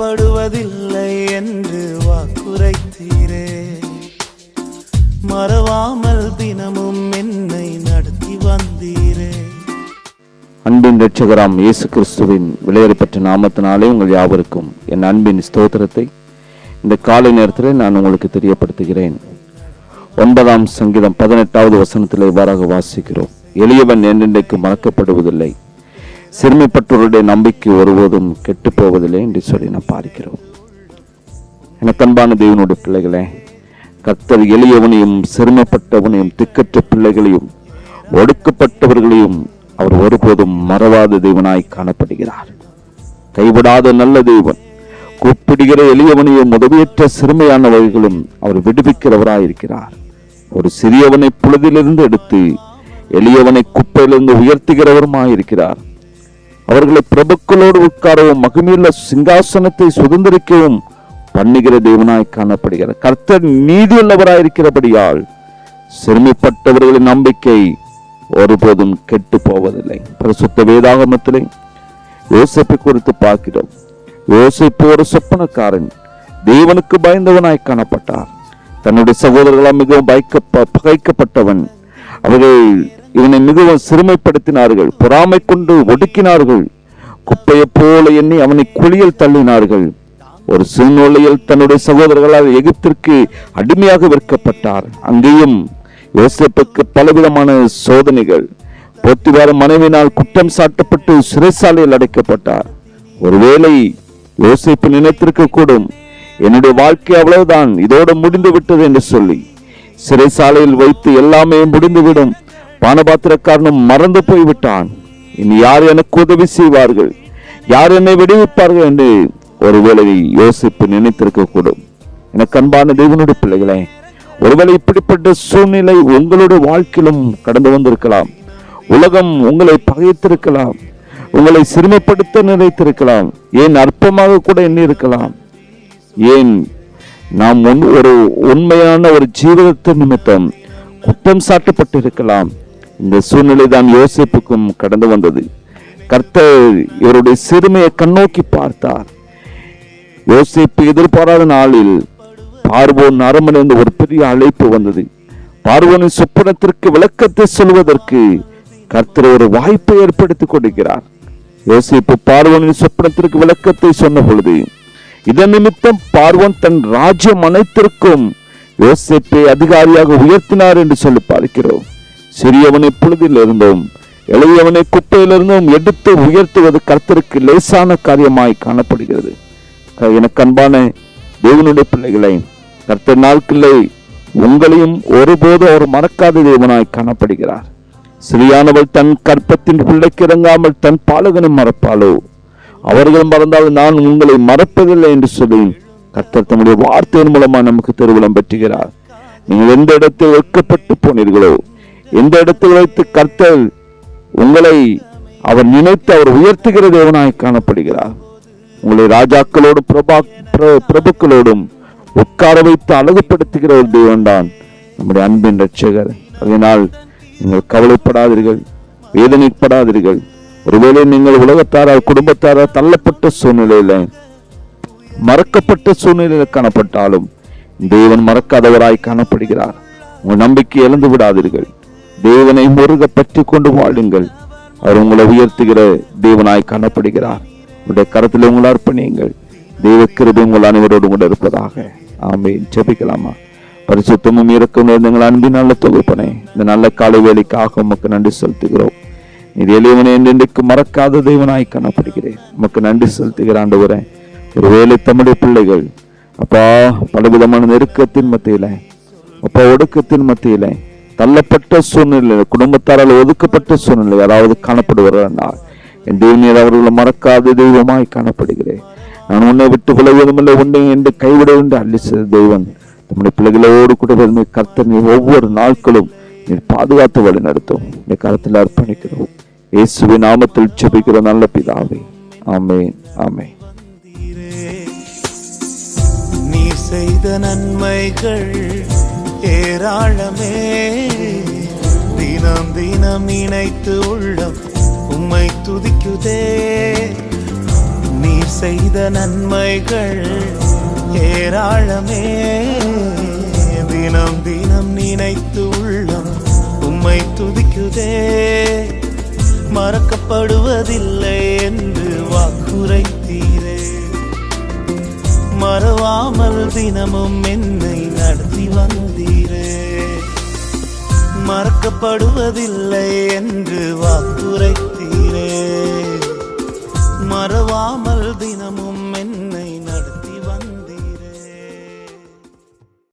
மறக்கப்படுவதில்லை என்று வாக்குரைத்தீரே. மறவாமல் தினமும் என்னை நடத்தி வந்தீரே. அன்பின் ரட்சகராம் இயேசு கிறிஸ்துவின் விலையேறப்பட்ட நாமத்தினாலே உங்கள் யாவருக்கும் என் அன்பின் ஸ்தோத்திரத்தை. இந்த காலை நேரத்தில் நான் உங்களுக்கு தெரியப்படுத்துகிறேன். ஒன்பதாம் சங்கீதம் பதினெட்டாவது வசனத்தில் இவ்வாறாக வாசிக்கிறோம். எளியவன் என்றென்றைக்கு மறக்கப்படுவதில்லை. சிறுமைப்பட்டவருடைய நம்பிக்கை ஒருபோதும் கெட்டு போவதில்லை என்று சொல்லி நான் பார்க்கிறோம் எனக்கு அன்பான தேவனுடைய பிள்ளைகளே கர்த்தர் எளியவனையும் சிறுமைப்பட்டவனையும் திக்கற்ற பிள்ளைகளையும் ஒடுக்கப்பட்டவர்களையும் அவர் ஒருபோதும் மறவாத தெய்வனாய் காணப்படுகிறார். கைவிடாத நல்ல தெய்வன் கூப்பிடுகிற எளியவனையும் உதவியற்ற சிறுமையானவர்களும் அவர் விடுவிக்கிறவராய் இருக்கிறார். ஒரு சிறியவனை புழுதிலிருந்து எடுத்து எளியவனை குப்பையிலிருந்து உயர்த்துகிறவருமாயிருக்கிறார் அவர்களை பிரபுக்களோடு உட்காரவும் மகிமையுள்ள சிங்காசனத்தை சுதந்திரிக்கவும் பண்ணுகிற தேவனாய் காணப்படுகிறார். கர்த்தர் நீதியுள்ளவராயிருக்கிறபடியால் சிறுமிப்பட்டவர்களின் நம்பிக்கை ஒருபோதும் கெட்டு போவதில்லை பிரசுத்த வேதாகமத்திலே யோசிப்பை குறித்து பார்க்கிறோம். யோசிப்பு ஒரு சொப்பனக்காரன் தேவனுக்கு பயந்தவனாய் காணப்பட்டார். தன்னுடைய சகோதரர்களால் மிகவும் பயக்க பகைக்கப்பட்டவன். அவர்கள் இவனை மிகவும் சிறுமைப்படுத்தினார்கள் பொறாமை கொண்டு ஒடுக்கினார்கள் குப்பையைப் போல எண்ணி அவனை குழியில் தள்ளினார்கள். ஒரு சிறுநோலையில் தன்னுடைய சகோதரர்களால் எகிப்திற்கு அடிமையாக விற்கப்பட்டார். அங்கேயும் யோசிப்புக்கு பலவிதமான சோதனைகள். போத்திவார மனைவினால் குற்றம் சாட்டப்பட்டு சிறைசாலையில் அடைக்கப்பட்டார். ஒருவேளை யோசிப்பு நினைத்திருக்க கூடும் என்னுடைய வாழ்க்கை அவ்வளவுதான் இதோடு முடிந்து விட்டது என்று சொல்லி சிறைசாலையில் வைத்து எல்லாமே முடிந்துவிடும். பானபாத்திரக்காரனும் மறந்து போய்விட்டான். இனி யார் எனக்கு உதவி செய்வார்கள்? யார் என்னை விடுவிப்பார்கள் என்று ஒருவேளை யோசிப்பு நினைத்திருக்க கூடும் எனக்கு அன்பான தேவனுடைய பிள்ளைகளே ஒருவேளை இப்படிப்பட்ட சூழ்நிலை உங்களுடைய வாழ்க்கையிலும் கடந்து வந்திருக்கலாம். உலகம் உங்களை பகைத்திருக்கலாம். உங்களை சிறுமைப்படுத்த நினைத்திருக்கலாம். ஏன் அற்பமாக கூட எண்ணி இருக்கலாம் ஏன் நாம் ஒரு உண்மையான ஒரு ஜீவிதத்தின் நிமித்தம் குற்றம் சாட்டப்பட்டிருக்கலாம். இந்த சூழ்நிலை தான் யோசிப்புக்கும் கடந்து வந்தது. கர்த்தர் இவருடைய சிறுமையை கண்ணோக்கி பார்த்தார். யோசிப்பு எதிர்பாராத நாளில் பார்வோன் அரண்மனையிலிருந்து ஒரு பெரிய அழைப்பு வந்தது. பார்வோனின் சொப்பனத்திற்கு விளக்கத்தை சொல்வதற்கு கர்த்தர் ஒரு வாய்ப்பை ஏற்படுத்தி கொடுக்கிறார் யோசிப்பு பார்வோனின் சொப்பனத்திற்கு விளக்கத்தை சொன்ன பொழுது இதன் நிமித்தம் பார்வோன் தன் ராஜ்யம் அனைத்திற்கும் யோசிப்பை அதிகாரியாக உயர்த்தினார் என்று சொல்லி பார்க்கிறோம். சிறியவனை புழுதில் இருந்தும் எளியவனை குப்பையிலிருந்தும் எடுத்து உயர்த்துவது கர்த்தருக்கு லேசான காரியமாய் காணப்படுகிறது. க- எனக்கு அன்பான தேவனுடைய பிள்ளைகளை கர்த்தர் நாட்களை உங்களையும் ஒருபோது அவர் மறக்காத தேவனாய் காணப்படுகிறார். சிறியானவள் தன் கற்பத்தின் பிள்ளைக்கு இறங்காமல் தன் பாலகனை மறப்பாளோ? அவர்கள் மறந்தால் நான் உங்களை மறப்பதில்லை என்று சொல்லி கர்த்தர் தம்முடைய வார்த்தையின் மூலமாக நமக்கு திருவிழம் பெற்றுகிறார். நீங்கள் எந்த இடத்தில் வெட்கப்பட்டு போனீர்களோ எந்த இடத்தில் வைத்து கர்த்தர் உங்களை அவர் நினைத்து அவர் உயர்த்துகிற தேவனாய் காணப்படுகிறார். உங்களை ராஜாக்களோடும் பிரபா பிர- பிரபுக்களோடும் உட்கார வைத்து அழகுபடுத்துகிற ஒரு தேவன்தான் நம்முடைய அன்பின் ரட்சகர் அதனால் நீங்கள் கவலைப்படாதீர்கள் வேதனைப்படாதீர்கள். ஒருவேளை நீங்கள் உலகத்தாரால் குடும்பத்தாரால் தள்ளப்பட்ட சூழ்நிலையில் மறக்கப்பட்ட சூழ்நிலையில் காணப்பட்டாலும் தேவன் மறக்காதவராய் காணப்படுகிறார். உங்கள் நம்பிக்கை இழந்து விடாதீர்கள். தேவனை முருக பற்றி கொண்டு வாழுங்கள். அவர் உங்களை உயர்த்துகிற தேவனாய் காணப்படுகிறார். உங்களுடைய கரத்தில் உங்களை அர்ப்பணியுங்கள். தெய்வ கிருபை உங்கள் அனைவரோடு கூட இருப்பதாக. ஆமென். ஜெபிக்கலாமா? பரிசுத்தமும் இருக்கும் எங்கள் அன்பின் நல்ல தொகுப்பனே இந்த நல்ல காலை வேலைக்காக உமக்கு நன்றி செலுத்துகிறோம். நீர் எளியவனே என்றென்றைக்கு மறக்காத தெய்வனாய் காணப்படுகிறேன். உமக்கு நன்றி செலுத்துகிற ஆண்டவரே ஒருவேளை தமிழ் பிள்ளைகள் அப்பா பலவிதமான நெருக்கத்தின் மத்தியில அப்பா ஒடுக்கத்தின் மத்தியில தள்ளப்பட்ட சூழ்நிலை குடும்பத்தாரால் ஒதுக்கப்பட்ட சூழ்நிலை அதாவது காணப்படுவார்கள் என் தேவனியர் அவர்களை மறக்காத தெய்வமாய் காணப்படுகிறேன். நான் உன்னை விட்டு விலகுவதுமில்லை உன்னை என்று கைவிட என்று அள்ளி செய்த தெய்வன் நம்முடைய பிள்ளைகளோடு கூட இருந்து கர்த்தனை நீ ஒவ்வொரு நாட்களும் நீர் பாதுகாத்து வழி நடத்தும். இந்த கருத்தில் அர்ப்பணிக்கிறோம். இயேசுவை நாமத்தில் செபிக்கிற நல்ல பிதாவே. ஆமென் ஆமென். நீ செய்த நன்மைகள் ஏராளமே. மனம் இணைத்து உள்ளம் உம்மை துதிக்குதே. நீர் நீர் செய்த நன்மைகள் ஏராளமே. தினம் தினம் நினைத்து உள்ளம் உம்மை துதிக்குதே. மறக்கப்படுவதில்லை என்று வாக்குரைத்தீரே மறவாமல் தினமும் என்னை நடத்தி வந்தீரே. மறக்கப்படுவதில்லை என்று வாக்குரைத்தீரே. மறவாமல் தினமும்